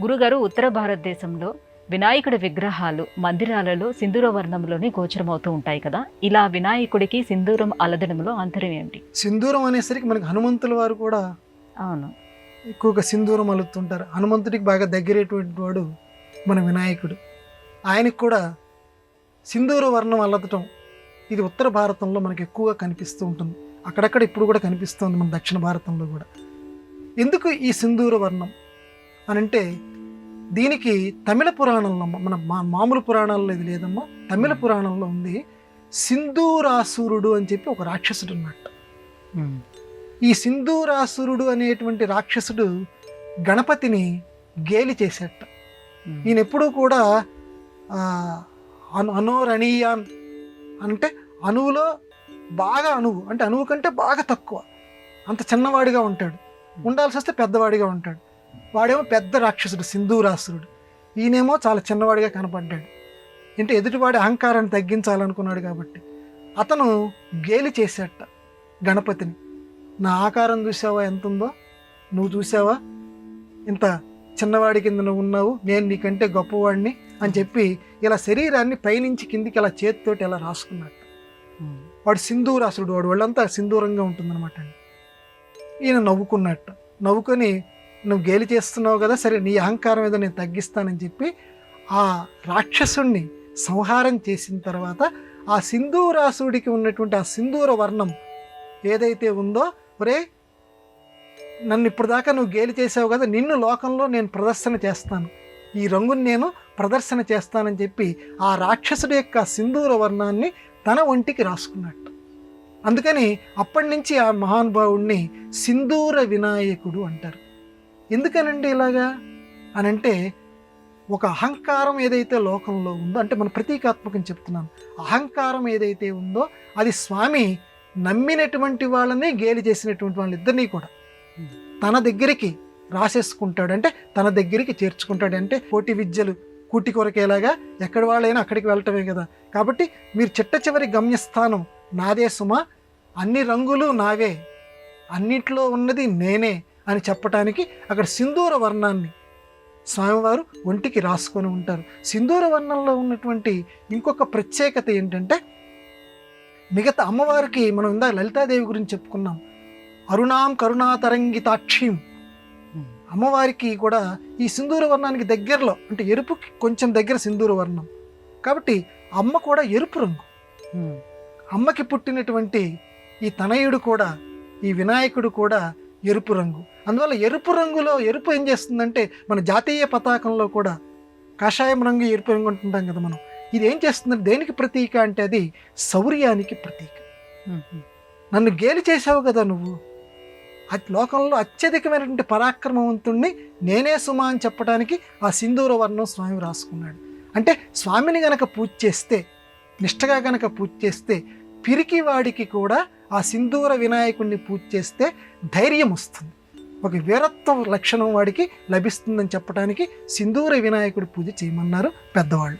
గురుగారు ఉత్తర భారతదేశంలో వినాయకుడి విగ్రహాలు మందిరాలలో సింధూర వర్ణంలోనే గోచరమవుతూ ఉంటాయి కదా? ఇలా వినాయకుడికి సింధూరం అలదడంలో అంతరం ఏమిటి? సింధూరం అనేసరికి మనకి హనుమంతుల వారు కూడా అవును. ఎక్కువగా సింధూరం అలుతుంటారు. హనుమంతుడికి బాగా దగ్గరేటువంటి వాడు మన వినాయకుడు. ఆయనకు కూడా సింధూర వర్ణం అల్లదటం ఇది ఉత్తర భారతంలో మనకి ఎక్కువగా కనిపిస్తూ ఉంటుంది. అక్కడక్కడ ఇప్పుడు కూడా కనిపిస్తుంది మన దక్షిణ భారతంలో కూడా. ఎందుకు ఈ సింధూర వర్ణం అని అంటే దీనికి తమిళ పురాణంలో మన మా మామూలు పురాణాల్లో ఇది లేదమ్మా. తమిళ పురాణంలో ఉంది సింధూరాసురుడు అని చెప్పి ఒక రాక్షసుడు ఉన్నట్టు ఈ సింధూరాసురుడు అనేటువంటి రాక్షసుడు గణపతిని గేలి చేసేట. ఈయన ఎప్పుడూ కూడా అనోరణీయాన్ అంటే అణువులో బాగా అణువు అంటే అణువు కంటే బాగా తక్కువ. అంత చిన్నవాడిగా ఉంటాడు. ఉండాల్సి వస్తే పెద్దవాడిగా ఉంటాడు. వాడేమో పెద్ద రాక్షసుడు సింధూరాసురుడు. ఈయనేమో చాలా చిన్నవాడిగా కనపడ్డాడు. అంటే ఎదుటివాడి అహంకారాన్ని తగ్గించాలనుకున్నాడు కాబట్టి. అతను గేలి చేసేట గణపతిని. నా ఆకారం చూసావా? ఎంత ఉందో నువ్వు చూసావా? ఇంత చిన్నవాడి కింద నువ్వు ఉన్నావు. నేను నీకంటే గొప్పవాడిని అని చెప్పి ఇలా శరీరాన్ని పైనుంచి కిందికి ఇలా చేతితోటి ఇలా రాసుకున్నట్టు వాడు సింధూరాసుడు వాడు వాళ్ళంతా సింధూరంగా ఉంటుందన్నమాట అండి. ఈయన నవ్వుకున్నట్టు. నవ్వుకొని నువ్వు గేలి చేస్తున్నావు కదా సరే నీ అహంకారం ఏదో నేను తగ్గిస్తానని చెప్పి ఆ రాక్షసుణ్ణి సంహారం చేసిన తర్వాత ఆ సింధూరాసుడికి ఉన్నటువంటి ఆ సింధూర వర్ణం ఏదైతే ఉందో ఒరే నన్ను ఇప్పుడు దాకా నువ్వు గేలి చేసావు కదా నిన్ను లోకంలో నేను ప్రదర్శన చేస్తాను. ఈ రంగుని నేను ప్రదర్శన చేస్తానని చెప్పి ఆ రాక్షసుడి యొక్క సింధూర వర్ణాన్ని తన ఒంటికి రాసుకున్నట్టు అందుకని అప్పటి నుంచి ఆ మహానుభావుణ్ణి సింధూర వినాయకుడు అంటారు. ఎందుకనండి ఇలాగా? అని అంటే ఒక అహంకారం ఏదైతే లోకంలో ఉందో అంటే మన ప్రతీకాత్మకం చెప్తున్నాను అహంకారం ఏదైతే ఉందో అది స్వామి నమ్మినటువంటి వాళ్ళని గేలి చేసినటువంటి వాళ్ళిద్దరినీ కూడా తన దగ్గరికి రాసేసుకుంటాడు అంటే తన దగ్గరికి చేర్చుకుంటాడు. అంటే పోటీ విద్యలు కూటి కొరకేలాగా ఎక్కడి వాళ్ళైనా అక్కడికి వెళ్ళటమే కదా. కాబట్టి మీరు చిట్ట చివరి గమ్యస్థానం నాదే సుమా అన్ని రంగులు నావే అన్నిట్లో ఉన్నది నేనే అని చెప్పటానికి అక్కడ సింధూర వర్ణాన్ని స్వామివారు ఒంటికి రాసుకొని ఉంటారు. సింధూర వర్ణంలో ఉన్నటువంటి ఇంకొక ప్రత్యేకత ఏంటంటే మిగతా అమ్మవారికి మనం ఇందాక లలితాదేవి గురించి చెప్పుకున్నాం. అరుణాం కరుణాతరంగితాక్షిం. అమ్మవారికి కూడా ఈ సింధూర వర్ణానికి దగ్గరలో అంటే ఎరుపుకి కొంచెం దగ్గర సింధూర వర్ణం. కాబట్టి అమ్మ కూడా ఎరుపు రంగు. అమ్మకి పుట్టినటువంటి ఈ తనయుడు కూడా ఈ వినాయకుడు కూడా ఎరుపు రంగు. అందువల్ల ఎరుపు రంగులో ఎరుపు ఏం చేస్తుందంటే మన జాతీయ పతాకంలో కూడా కాషాయం రంగు ఎరుపు రంగు అంటుంటాం కదా మనం. ఇది ఏం చేస్తుందంటే దేనికి ప్రతీక అంటే అది శౌర్యానికి ప్రతీక. నన్ను గేలి చేసావు కదా నువ్వు. లోకంలో అత్యధికమైనటువంటి పరాక్రమవంతుణ్ణి నేనే సుమా అని చెప్పడానికి ఆ సింధూర వర్ణం స్వామి రాసుకున్నాడు అంటే స్వామిని గనక పూజ చేస్తే నిష్టగా గనక పూజ చేస్తే పిరికి వాడికి కూడా ఆ సింధూర వినాయకుడిని పూజ చేస్తే ధైర్యం వస్తుంది. ఒక వీరత్వ లక్షణం వాడికి లభిస్తుందని చెప్పడానికి సింధూర వినాయకుడి పూజ చేయమన్నారు పెద్దవాళ్ళు.